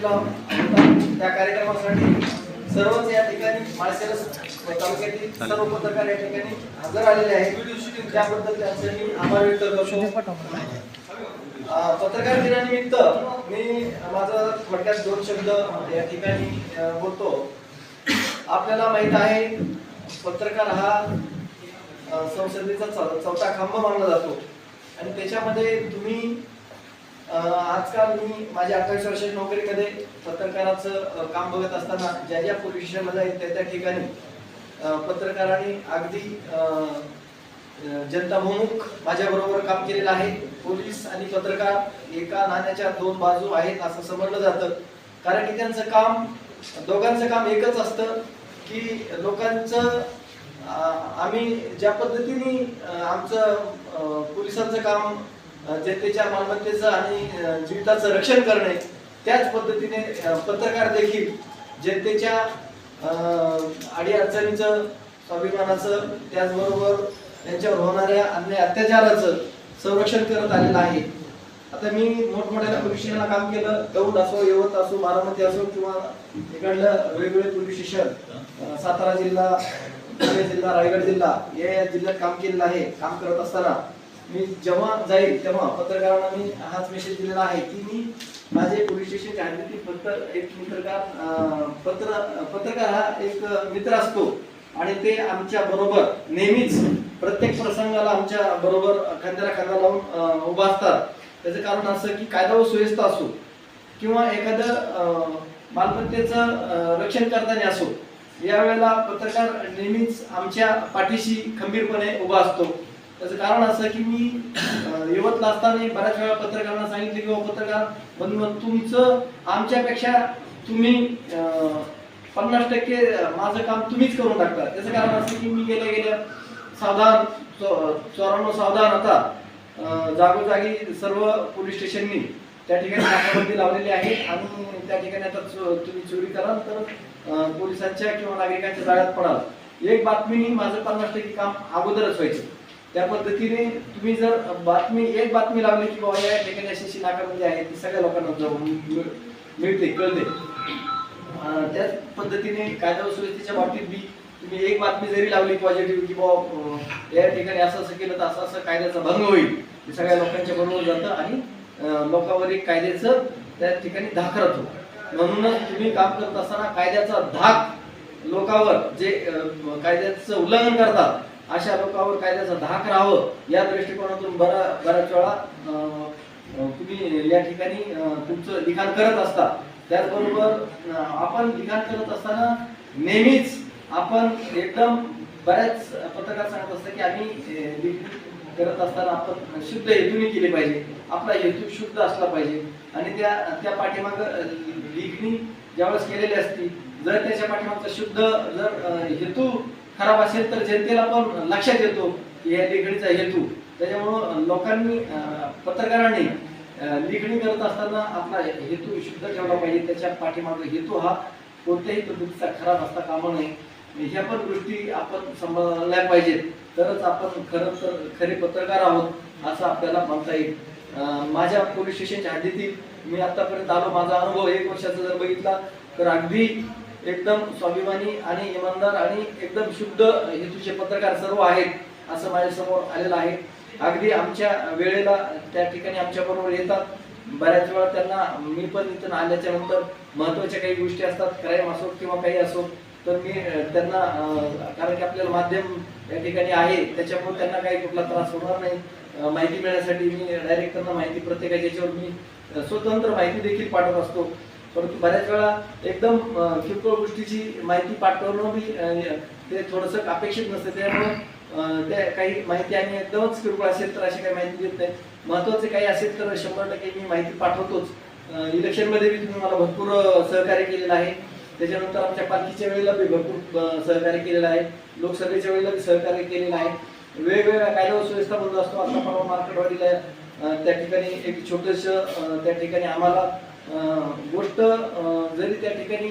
केलेला होता त्या कार्यक्रमासाठी सर्वच या ठिकाणी माळशिरस तालुक्यातील सर्व पत्रकार या ठिकाणी हजर आलेले आहेत. त्याबद्दल त्यांचे आभार व्यक्त करतो. पत्रकार दिनानिमित्त मी माझा थोडक्यात दोन शब्द या ठिकाणी अ, बोलतो. आपल्याला माहीत आहे पत्रकार हा संसदेचा चौ- चौथा खांब मानला जातो. आणि त्याच्यामध्ये तुम्ही आजकाल मी माझ्या अठ्ठावीस वर्षाच्या नोकरीमध्ये पत्रकाराचं काम बघत असताना ज्या ज्या पोलीस स्टेशनला जाईल त्या त्या ठिकाणी पत्रकारांनी अगदी अ, माझ्याबरोबर जनताभिमुख काम केलेलं आहे. पोलीस आणि पत्रकार एका नाण्याच्या दोन बाजू आहेत असं समजलं जातं. कारण की त्यांचं काम दोघांचं काम एकच असतं की लोकांचं आम्ही ज्या पद्धतीने आमचं पोलिसांचं काम जनतेच्या मालमत्तेचं आणि अ, जीविताचं रक्षण करणे त्याच पद्धतीने पत्रकार देखील जनतेच्या आडी अडचणीचं स्वाभिमानाचं त्याचबरोबर त्यांच्यावर होणाऱ्या अन्याय अत्याचाराचं संरक्षण करत आलेलं आहे. आता मी मोठमोठ्या पोलीस स्टेशनला काम केलं दौंड असो यवत असो बारामती असो किंवा इकडलं वेगवेगळे पोलीस स्टेशन सातारा जिल्हा पुणे जिल्हा रायगड जिल्हा या या जिल्ह्यात काम केलेलं आहे काम करत असताना मी जेव्हा जाईल तेव्हा पत्रकारांना मी हाच मेसेज दिलेला आहे की मी माझे पोलीस स्टेशन हद्दीतील फक्त एक पत्रकार पत्र पत्रकार हा एक मित्र असतो. आणि ते आमच्या बरोबर नेहमीच प्रत्येक प्रसंगाला आमच्या बरोबर खांद्याला खांदा लावून उभा असतात. त्याचं कारण असं की कायदा व सुव्यवस्था असो किंवा एखादं मालमत्तेचं रक्षण करताना असो यावेळेला पत्रकार नेहमीच आमच्या पाठीशी खंबीरपणे उभा असतो. त्याचं कारण असं की मी यवतला असताना बऱ्याच वेळा पत्रकारांना सांगितलं की पत्रकार बंधू तुमचं आमच्यापेक्षा तुम्ही पन्नास टक्के माझं काम तुम्हीच करून टाकता. त्याचं कारण असं की मी गेल्या गेल्या सावधान चो- चोरांनो सावधान आता जागोजागी सर्व पोलीस स्टेशननी त्या ठिकाणी नाकाबंदी लावलेली आहे आणि त्या ठिकाणी आता चो- तुम्ही चोरी कराल तर पोलिसांच्या किंवा नागरिकांच्या जाळ्यात पडाल. एक बातमीनी माझं पन्नास टक्के काम अगोदरच व्हायचं. त्या पद्धतीने तुम्ही जर बातमी एक बातमी लावली की बाबा या ठिकाणी अशी अशी नाकाबंदी आहे ती सगळ्या लोकांना जाऊन मिळ- मिळते कळते. त्याच पद्धतीने कायदा व बाबतीत बी तुम्ही एक बातमी जरी लावली पॉझिटिव्ह की बाबा या ठिकाणी असं असं केलं तर असं असं कायद्याचा भंग होईल. हे सगळ्या लोकांच्या बरोबर जातं आणि लोकांवर एक कायद्याचं त्या ठिकाणी धाक राहतो म्हणूनच तुम्ही काम करत असताना कायद्याचा धाक लोकांवर जे कायद्याचं उल्लंघन करतात अशा लोकांवर कायद्याचा धाक राहावं या दृष्टिकोनातून बरा बऱ्याच वेळा तुम्ही या ठिकाणी तुमचं लिखाण करत असता. त्याचबरोबर आपण लिखाण करत असताना नेहमीच आपण एकदम बऱ्याच पत्रकार सांगत असतात की आम्ही अं, करत असताना आपण शुद्ध हेतूने केले पाहिजे. आपला हेतू शुद्ध असला पाहिजे. आणि त्या त्या पाठीमाग लिखणी ज्यावेळेस केलेली असती जर त्याच्या पाठीमागचा शुद्ध जर हेतू खराब असेल तर जनतेला पण लक्षात येतो की या लेखणीचा हेतू. त्याच्यामुळं लोकांनी पत्रकारांनी लेखणी करत असताना आपला हेतू शुद्ध ठेवला पाहिजे. त्याच्या पाठीमागे हेतू हा कोणत्याही पद्धतीचा खराब असता कामा नये. ह्या पण गोष्टी आपण सांभाळल्या पाहिजेत. तरच आपण खरं तर खरे पत्रकार आहोत असं आपल्याला म्हणता येईल. माझ्या पोलीस स्टेशनच्या हद्दीतील मी आतापर्यंत आलो. माझा अनुभव एक वर्षाचा जर बघितला तर अगदी एकदम स्वाभिमानी आणि इमानदार आणि एकदम शुद्ध हेतूचे पत्रकार सर्व आहेत असं माझ्यासमोर आलेलं आहे. अगदी आमच्या वेळेला त्या ठिकाणी आमच्या बरोबर येतात. बऱ्याच वेळा त्यांना मी पण इथून आल्याच्यानंतर महत्त्वाच्या काही गोष्टी असतात क्राईम असो किंवा काही असो तर मी त्यांना कारण की आपल्याला माध्यम या ठिकाणी आहे त्याच्यामुळे त्यांना काही कुठला त्रास होणार नाही. माहिती मिळण्यासाठी मी डायरेक्ट त्यांना माहिती प्रत्येकाच्या याच्यावर मी स्वतंत्र माहिती देखील पाठवत असतो. परंतु बऱ्याच वेळा एकदम किरकोळ गोष्टीची माहिती पाठवणं बी ते थोडंसं अपेक्षित नसतं. त्यामुळे ते त्या काही माहिती आम्ही एकदमच किरकोळ असेल तर अशी काही माहिती देत नाही. महत्त्वाचे काही असेल तर शंभर टक्के मी माहिती पाठवतोच. इलेक्शनमध्ये बी तुम्ही मला भरपूर सहकार्य केलेलं आहे. त्याच्यानंतर आमच्या पालखीच्या वेळेला बी भरपूर सहकार्य केलेलं आहे. लोकसभेच्या वेळेला बी सहकार्य केलेलं आहे. वेगवेगळ्या कायदा व सुव्यवस्था बंद असतो. आता परवा मार्केटवाडीला त्या ठिकाणी एक छोटस त्या ठिकाणी आम्हाला गोष्ट जरी त्या ठिकाणी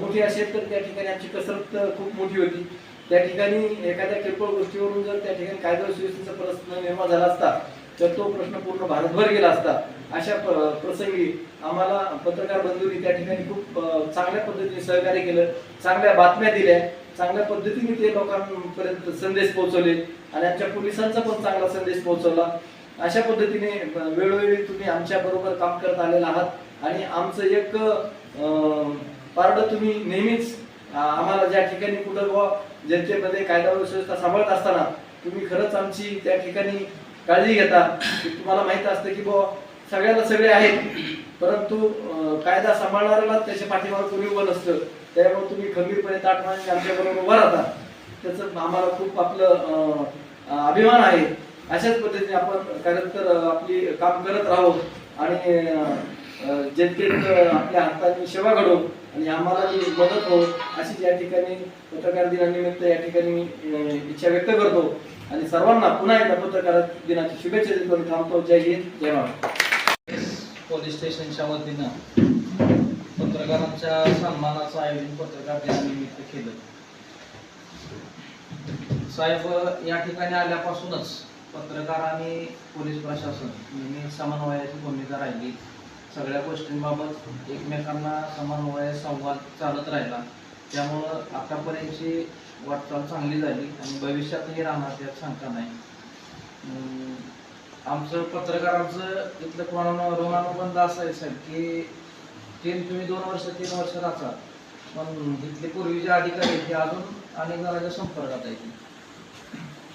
मोठी असेल तर त्या ठिकाणी आमची कसरत खूप मोठी होती. त्या ठिकाणी एखाद्या किरकोळ गोष्टीवरून जर त्या ठिकाणी कायदा सुव्यवस्थेचा प्रश्न निर्माण झाला असता तर तो प्रश्न पूर्ण भारतभर गेला असता. अशा प्रसंगी आम्हाला पत्रकार बंधूंनी त्या ठिकाणी खूप चांगल्या पद्धतीने सहकार्य केलं चांगल्या बातम्या दिल्या. चांगल्या पद्धतीने ते लोकांपर्यंत संदेश पोहोचवले आणि आमच्या पोलिसांचा पण चांगला संदेश पोहोचवला. अशा पद्धतीने वेळोवेळी तुम्ही आमच्या बरोबर काम करत आलेला आहात. आणि आमचं एक अ, तुम्ही नेहमीच आम्हाला ज्या ठिकाणी कुठं बुवा जनतेमध्ये कायदा व्यवस्था सांभाळत असताना तुम्ही खरंच आमची त्या ठिकाणी काळजी घेता. तुम्हाला माहीत असतं की बुवा सगळ्याला सगळे आहेत. परंतु कायदा सांभाळणाऱ्याला त्याच्या पाठीमागे कोणी उभं नसतं. त्यामुळे तुम्ही खंबीरपणे ताटमाने आमच्याबरोबर उभा राहता. त्याचं आम्हाला खूप आपलं अभिमान आहे. अशाच पद्धतीने आपण खरं तर आपली काम करत राहू. आणि जनतेत आपल्या हाताने सेवा घडो आणि आम्हाला जी मदत हो अशीच या ठिकाणी पत्रकार दिनानिमित्त या ठिकाणी मी इच्छा व्यक्त करतो. आणि सर्वांना पुन्हा एकदा पत्रकार दिनाची शुभेच्छा देतो आणि थांबतो. जय हिंद जय महाराष्ट्र. पोलीस स्टेशनच्या वतीनं पत्रकारांच्या सन्मानाचं आयोजन पत्रकार दिनानिमित्त केलं. साहेब या ठिकाणी आल्यापासूनच पत्रकार आणि पोलीस प्रशासन यांनी समन्वयाची भूमिका राहिली. सगळ्या गोष्टींबाबत एकमेकांना समन्वय संवाद चालत राहिला. त्यामुळं आतापर्यंतची वाटचाल चांगली झाली आणि भविष्यातही राहणार त्यात शंका नाही. आमचं पत्रकारांचं इथलं कोणा ऋणानुबंध असं आहे साहेब की तीन तुम्ही दोन वर्ष तीन वर्ष राहता पण इथले पूर्वीचे अधिकारी आहेत ते अजून अनेक जणांच्या संपर्कात आहेत.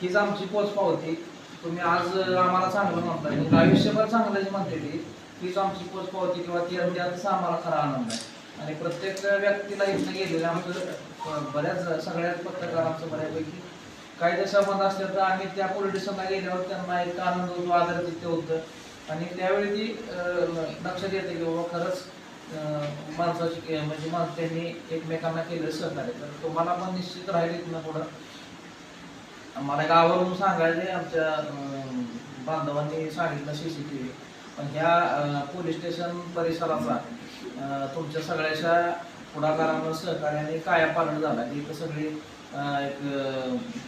हीच आमची पोचपाव होती तुम्ही आज आम्हाला चांगलं म्हणताय. आयुष्यभर चांगलं जे म्हणते ती. हीच आमची पोच पावती किंवा ती त्याचा आम्हाला खरा आनंद आहे. आणि प्रत्येक व्यक्तीला इथं गेलेलं आमचं बऱ्याच सगळ्याच पत्रकारांचं बऱ्यापैकी काही जर संबंध असले तर आम्ही त्या पोलीस गेल्यावर त्यांना एक आनंद होतो आदर तिथे होतं. आणि त्यावेळी ती लक्षात येते की बाबा खरंच माणसाची के- म्हणजे माणसं त्यांनी एकमेकांना केलं सहकार्य. तर तुम्हाला पण निश्चित राहील ना पुढं. मला गावावरून सांगायचे आमच्या बांधवांनी सांगितलं सीसीटीव्ही पण ह्या पोलीस स्टेशन परिसराचा तुमच्या सगळ्याच्या पुढाकारानं सहकार्याने कायापालन झाला. इथं सगळी एक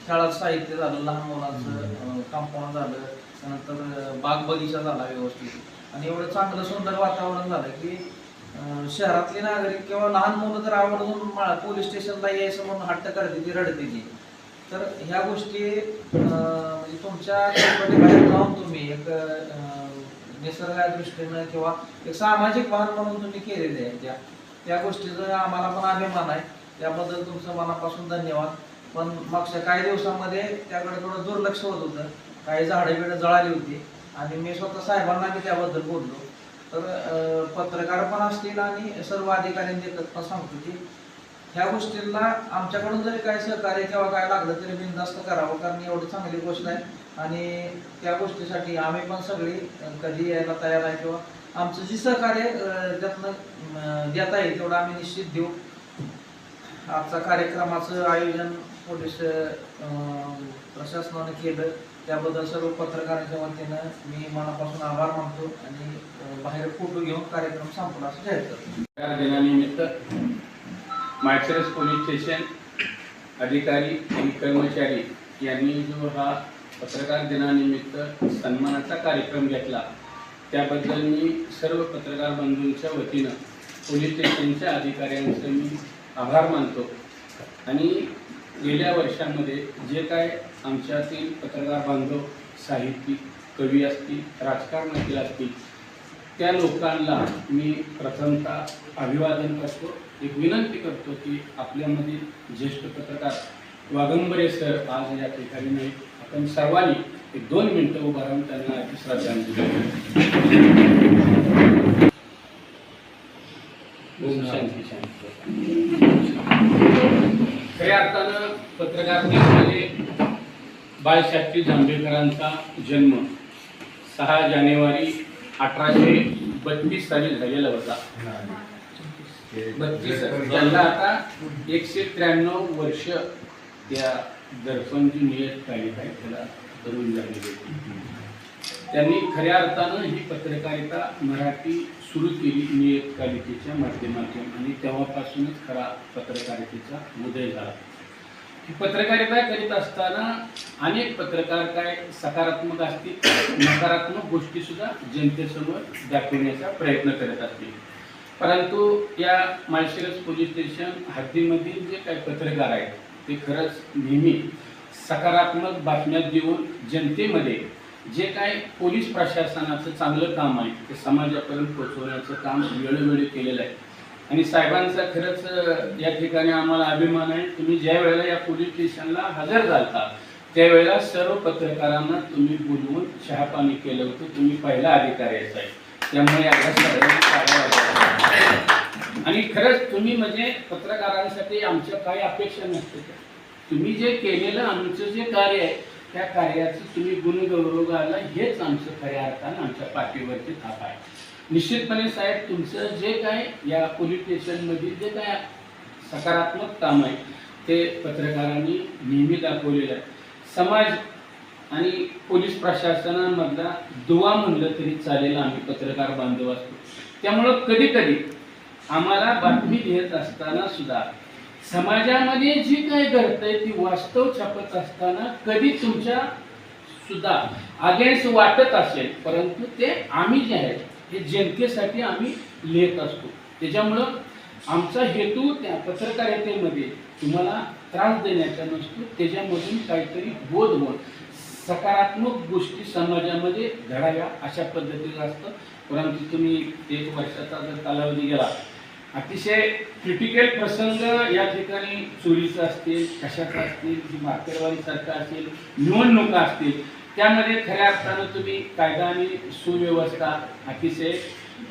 खेळाचं साहित्य झालं लहान मुलांचं कंपाऊंड झालं त्यानंतर बाग बगीचा झाला व्यवस्थित. आणि एवढं चांगलं सुंदर वातावरण झालं की शहरातले नागरिक किंवा लहान मुलं तर आवर्जून मा- पोलीस स्टेशनला यायचं म्हणून हट्ट करते ती रडते ती. तर ह्या गोष्टी म्हणजे तुमच्या जाऊन तुम्ही एक निसर्गा दृष्टीनं किंवा एक सामाजिक भान म्हणून तुम्ही केलेले आहे. त्या त्या गोष्टीचा आम्हाला पण अभिमान आहे. त्याबद्दल तुमचं मनापासून धन्यवाद. पण मागच्या काही दिवसामध्ये त्याकडे थोडं दुर्लक्ष होत होतं. काही झाडं बिडं जळाली होती. आणि मी स्वतः साहेबांना मी त्याबद्दल बोललो. तर पत्रकार पण असतील आणि सर्व अधिकाऱ्यांनी पण सांगतो की ह्या गोष्टींना आमच्याकडून जरी काही सहकार्य किंवा काय लागलं तरी बिनधास्त करावं. कारण एवढी चांगली गोष्ट आहे. आणि त्या गोष्टीसाठी आम्ही पण सगळी कधी यायला तयार आहे किंवा आमचं जी सहकार्य अं, त्यातनं देता येईल तेवढं आम्ही निश्चित देऊ. आजचा कार्यक्रमाचं आयोजन पोलीस प्रशासनानं प्रशासनाने केलं. त्याबद्दल सर्व पत्रकारांच्या वतीनं मी मनापासून आभार मानतो आणि बाहेर फोटो घेऊन कार्यक्रम संपला असं जाहीर करतो. दिनानिमित्त माळशिरस पोलीस स्टेशन अधिकारी आणि कर्मचारी यांनी जो हा पत्रकार दिनानिमित्त सन्मानाचा कार्यक्रम घेतला. त्याबद्दल मी सर्व पत्रकार बंधूंच्या वतीनं पोलीस स्टेशनच्या अधिकाऱ्यांचं मी आभार मानतो. आणि गेल्या वर्षामध्ये जे काय आमच्यातील पत्रकार बांधव साहित्यिक कवी असतील राजकारणातील असतील त्या लोकांना मी प्रथमतः अभिवादन करतो. एक विनंती करतो की आपल्यामधील ज्येष्ठ पत्रकार वागंबरे सर आज या ठिकाणी नाही आपण सर्वांनी एक दोन मिनटं उभं राहून त्यांना श्रद्धांजली देऊ. शांती शांती. खऱ्या अर्थानं पत्रकार दिवसाने बाळशास्त्री जांभेकरांचा जन्म सहा जानेवारी अठराशे बत्तीस साली झालेला होता. बत्तीस. त्यांना आता एकशे त्र्याण्णव वर्ष त्या दर्पणची नियत तारीख आहे त्याला धरून झालेली होती. त्यांनी खऱ्या अर्थानं ही पत्रकारिता मराठी सुरू केली नियतकालिकेच्या माध्यमातून आणि तेव्हापासूनच खरा पत्रकारितेचा उदय झाला ही पत्रकारिता करीत असताना अनेक पत्रकार काय सकारात्मक असतील नकारात्मक गोष्टी सुद्धा जनतेसमोर दाखवण्याचा प्रयत्न करत असतील परंतु या माळशिरस पोलीस स्टेशन हद्दीमधील जे काही पत्रकार आहेत ते खरंच नेहमी सकारात्मक बातम्या देऊन जनतेमध्ये जे काय पोलीस प्रशासनाचं चांगलं काम आहे ते समाजापर्यंत पोचवण्याचं काम वेळोवेळी केलेलं आहे. आणि साहेबांचा खरंच या ठिकाणी आम्हाला अभिमान आहे. तुम्ही ज्या वेळेला या पोलीस स्टेशनला हजर झालता त्यावेळेला सर्व पत्रकारांना तुम्ही बोलवून चहापाणी केलं होतं. तुम्ही पहिला अधिकारी आहे त्यामुळे आणि खरंच तुम्ही म्हणजे पत्रकारांसाठी आमच्या काही अपेक्षा नसते. तुम्ही जे केलेलं आमचं जे कार्य आहे त्या कार्याचं तुम्ही गुणगौरव घाला हेच आमचं खऱ्या अर्थानं आमच्या पाठीवरती थाप आहे. निश्चितपणे साहेब तुमचं जे काय या पोलीस स्टेशनमधील जे काय सकारात्मक काम आहे ते पत्रकारांनी नेहमी दाखवलेलं आहे. समाज आणि पोलीस प्रशासनामधला दुवा म्हणलं तरी चालेल आम्ही पत्रकार बांधव असतो. त्यामुळं कधी कधी आम्हाला बातमी लिहित असताना सुद्धा. समाजामध्ये जी काय घडतंय ती वास्तव छापत असताना कधी तुमच्या सुद्धा अगेन्स्ट वाटत असेल परंतु ते आम्ही जे आहे हे जनतेसाठी आम्ही लिहित असतो. त्याच्यामुळं आमचा हेतू त्या पत्रकारितेमध्ये तुम्हाला त्रास देण्याचा नसतो त्याच्यामधून काहीतरी बोध होऊन सकारात्मक गोष्टी समाजामध्ये घडाव्या अशा पद्धतीचं असतं. परंतु तुम्ही एक वर्षाचा जर कालावधी गेला अतिशय क्रिटिकल प्रसंग या ठिकाणी चोरीचा असतील कशाचा असतील की मार्केटवारीसारखा असेल निवडणुका असतील त्यामध्ये खऱ्या अर्थानं तुम्ही कायदा आणि सुव्यवस्था अतिशय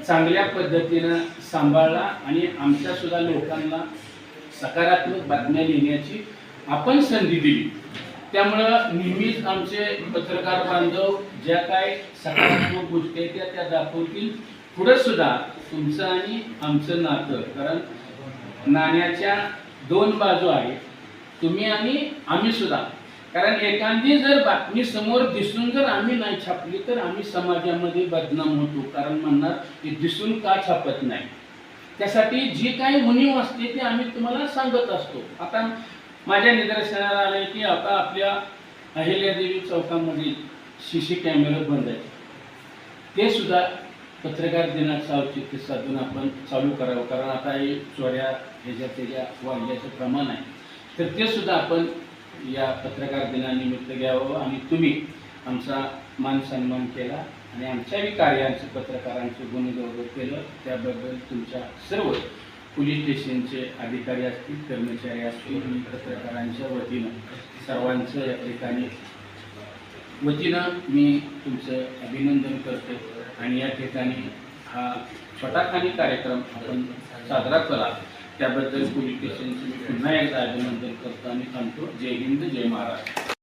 चांगल्या पद्धतीनं सांभाळला आणि आमच्या सुद्धा लोकांना सकारात्मक बातम्या लिहिण्याची आपण संधी दिली. त्यामुळं नेहमीच आमचे पत्रकार बांधव ज्या काय सकारात्मक गोष्टी आहेत त्या त्या दाखवतील. पुढे सुद्धा तुमचं आणि आमचं नातं कारण नाण्याच्या दोन बाजू आहेत. तुम्ही आणि आम्ही सुद्धा. कारण एखादी जर बातमी समोर दिसून जर आम्ही नाही छापली तर आम्ही समाजामध्ये बदनाम होतो. कारण म्हणणार की दिसून का छापत नाही? त्यासाठी जी काही उणीव असते ती आम्ही तुम्हाला सांगत असतो. आता माझ्या निदर्शनाला आलंय की आता आपल्या अहिल्यादेवी चौकामध्ये सी सी कॅमेरे बंद आहेत. ते सुद्धा पत्रकार दिनाचं औचित्य साधून आपण चालू करावं कारण आता हे चोऱ्या ह्याच्या त्याच्या वाढल्याचं प्रमाण आहे तर ते सुद्धा आपण या पत्रकार दिनानिमित्त घ्यावं आणि तुम्ही आमचा मान सन्मान केला आणि आमच्याही कार्यांचं पत्रकारांचं गुणगौरव केलं. त्याबद्दल तुमच्या सर्व पोलीस स्टेशनचे अधिकारी असतील कर्मचारी असतील आणि पत्रकारांच्या वतीनं सर्वांचं या ठिकाणी वतीनं मी तुमचं अभिनंदन करतो आणि या ठिकाणी हा छोटाखानी कार्यक्रम आपण साजरा करा. त्याबद्दल पोलीस स्टेशनचे मी पुन्हा एकदा अभिनंदन करतो आणि सांगतो जय हिंद जय महाराष्ट्र.